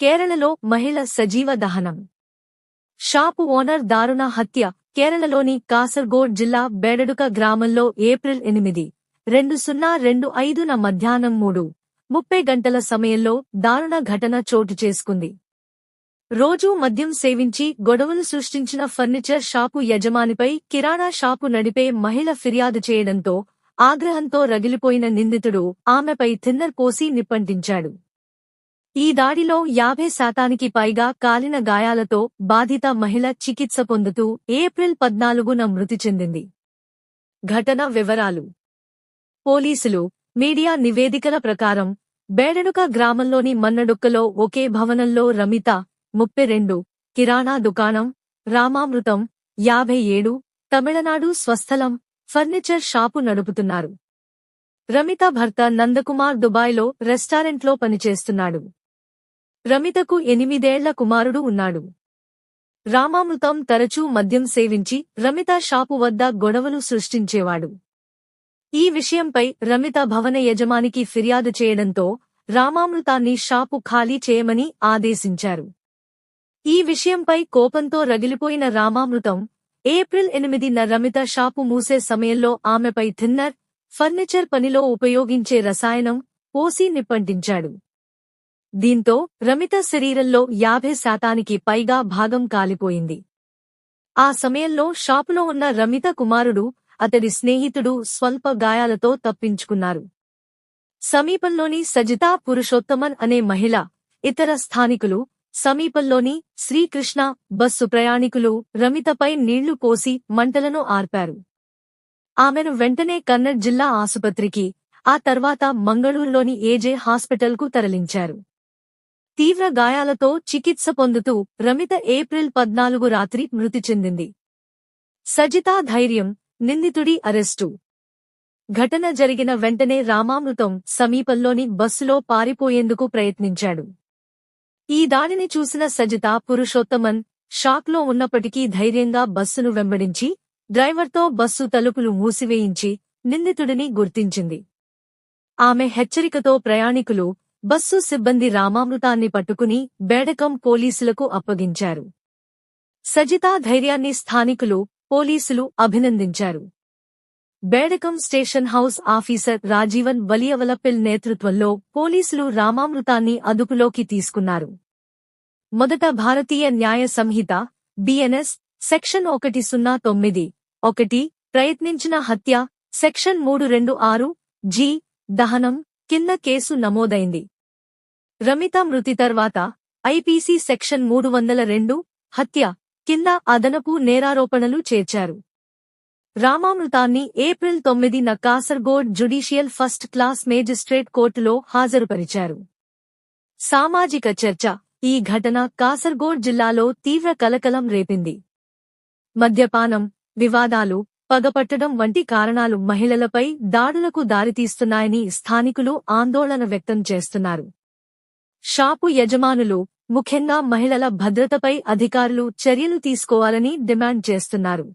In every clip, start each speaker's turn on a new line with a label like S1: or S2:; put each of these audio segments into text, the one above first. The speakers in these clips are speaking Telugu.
S1: కేరళలో మహిళ సజీవ దహనం. షాపు ఓనర్ దారుణ హత్య. కేరళలోని కాసర్గోడ్ జిల్లా బేడడుక గ్రామంలో ఏప్రిల్ ఎనిమిది రెండు సున్నా రెండు ఐదున మధ్యాహ్నం మూడు ముప్పై గంటల సమయంలో దారుణ ఘటన చోటు చేసుకుంది. రోజూ మద్యం సేవించి గొడవలు సృష్టించిన ఫర్నిచర్ షాపు యజమానిపై కిరాణా షాపు నడిపే మహిళ ఫిర్యాదు చేయడంతో ఆగ్రహంతో రగిలిపోయిన నిందితుడు ఆమెపై థిన్నర్ పోసి నిప్పంటించాడు. ఈ దాడిలో యాభై శాతానికి పైగా కాలిన గాయాలతో బాధిత మహిళ చికిత్స పొందుతూ ఏప్రిల్ పద్నాలుగున మృతి చెందింది. ఘటన వివరాలు. పోలీసులు మీడియా నివేదికల ప్రకారం బేడనుక గ్రామంలోని మన్నడుక్కలో ఒకే భవనంలో రమిత ముప్పై రెండు కిరాణా దుకాణం రామామృతం యాభై ఏడు తమిళనాడు స్వస్థలం ఫర్నిచర్ షాపు నడుపుతున్నారు. రమిత భర్త నందకుమార్ దుబాయ్లో రెస్టారెంట్లో పనిచేస్తున్నాడు. రమితకు ఎనిమిదేళ్ళ కుమారుడు ఉన్నాడు. రామామృతం తరచూ మద్యం సేవించి రమిత షాపు వద్ద గొడవలు సృష్టించేవాడు. ఈ విషయంపై రమిత భవన యజమానికి ఫిర్యాదు చేయడంతో రామామృతాన్ని షాపు ఖాళీ చేయమని ఆదేశించారు. ఈ విషయంపై కోపంతో రగిలిపోయిన రామామృతం ఏప్రిల్ ఎనిమిదిన రమిత షాపు మూసే సమయంలో ఆమెపై థిన్నర్ ఫర్నిచర్ పనిలో ఉపయోగించే రసాయనం పోసి నిప్పంటించాడు. దీంతో రమిత శరీరంలో యాభై శాతానికి పైగా భాగం కాలిపోయింది. ఆ సమయంలో షాపులో ఉన్న రమిత కుమారుడు అతడి స్నేహితుడు స్వల్ప గాయాలతో తప్పించుకున్నారు. సమీపంలోని సజితా పురుషోత్తమన్ అనే మహిళ ఇతర స్థానికులు సమీపంలోని శ్రీకృష్ణ బస్సు ప్రయాణికులు రమితపై నీళ్ళు పోసి మంటలను ఆర్పారు. ఆమెను వెంటనే కన్నడ్ జిల్లా ఆసుపత్రికి ఆ తర్వాత మంగళూరులోని ఏజే హాస్పిటల్కు తరలించారు. తీవ్ర గాయాలతో చికిత్స పొందుతూ రమిత ఏప్రిల్ పద్నాలుగు రాత్రి మృతి చెందింది. సజితా ధైర్యం నిందితుడి అరెస్టు. ఘటన జరిగిన వెంటనే రామామృతం సమీపంలోని బస్సులో పారిపోయేందుకు ప్రయత్నించాడు. ఈ దాడిని చూసిన సజిత పురుషోత్తమన్ షాక్లో ఉన్నప్పటికీ ధైర్యంగా బస్సును వెంబడించి డ్రైవర్తో బస్సు తలుపులు మూసివేయించి నిందితుడిని గుర్తించింది. ఆమె హెచ్చరికతో ప్రయాణికులు బస్సు సిబ్బంది రామామృతాన్ని పట్టుకుని బేడకం పోలీసులకు అప్పగించారు. సజితా ధైర్యాన్ని స్థానికులు పోలీసులు అభినందించారు. Bedakam station house officer Rajeevan Valiyavalappil నేతృత్వంలో పోలీసులు రామామృతాన్ని అదుపులోకి తీసుకున్నారు. మొదట భారతీయ న్యాయ సంహిత బిఎన్ఎస్ సెక్షన్ ఒకటి సున్నా తొమ్మిది ఒకటి ప్రయత్నించిన హత్య సెక్షన్ మూడు రెండు ఆరు జి దహనం కింద కేసు నమోదైంది. రమిత మృతి తర్వాత ఐపీసీ సెక్షన్ మూడు వందల రెండు హత్య కింద అదనపు నేరారోపణలు చేర్చారు. రామామృతాన్ని ఏప్రిల్ తొమ్మిదిన Kasaragod judicial first class magistrate కోర్టులో హాజరుపరిచారు. సామాజిక చర్చ ఈ ఘటన కాసర్గోడ్ జిల్లాలో తీవ్ర కలకలం రేపింది. మద్యపానం వివాదాలు పగపట్టడం వంటి కారణాలు మహిళలపై దాడులకు దారితీస్తున్నాయని స్థానికులు ఆందోళన వ్యక్తం చేస్తున్నారు. షాపు యజమానులు ముఖ్యంగా మహిళల భద్రతపై అధికారులు చర్యలు తీసుకోవాలని డిమాండ్ చేస్తున్నారు.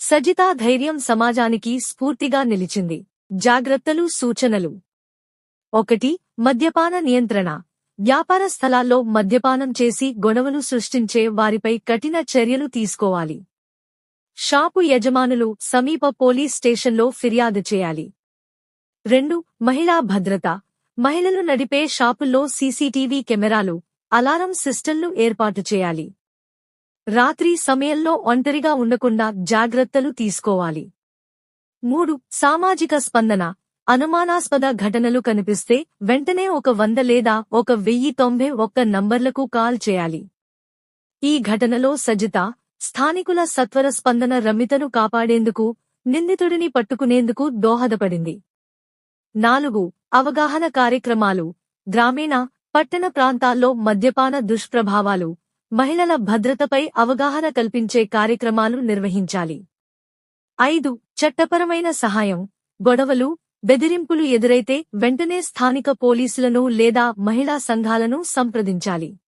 S1: సజితా ధైర్యం సమాజానికి స్ఫూర్తిగా నిలిచింది. జాగ్రత్తలు సూచనలు. ఒకటి మద్యపాన నియంత్రణ. వ్యాపార స్థలాల్లో మద్యపానం చేసి గొడవలు సృష్టించే వారిపై కఠిన చర్యలు తీసుకోవాలి. షాపు యజమానులు సమీప పోలీస్ స్టేషన్లో ఫిర్యాదు చేయాలి. రెండు మహిళా భద్రత. మహిళలు నడిపే షాపుల్లో సీసీటీవీ కెమెరాలు అలారం సిస్టంలు ఏర్పాటు చేయాలి. రాత్రి సమయంలో ఒంటరిగా ఉండకుండా జాగ్రత్తలు తీసుకోవాలి. మూడు సామాజిక స్పందన. అనుమానాస్పద ఘటనలు కనిపిస్తే వెంటనే ఒక వంద లేదా ఒక వెయ్యి తొంభై ఒక్క నంబర్లకు కాల్ చేయాలి. ఈ ఘటనలో సజిత స్థానికుల సత్వర స్పందన రమితను కాపాడేందుకు నిందితుడిని పట్టుకునేందుకు దోహదపడింది. నాలుగు అవగాహన కార్యక్రమాలు. గ్రామీణ పట్టణ ప్రాంతాల్లో మద్యపాన దుష్ప్రభావాలు. మహిళల భద్రతపై అవగాహన కల్పించే కార్యక్రమాలు నిర్వహించాలి. ఐదు చట్టపరమైన సహాయం. గొడవలు బెదిరింపులు ఎదురైతే వెంటనే స్థానిక పోలీసులను లేదా మహిళా సంఘాలను సంప్రదించాలి.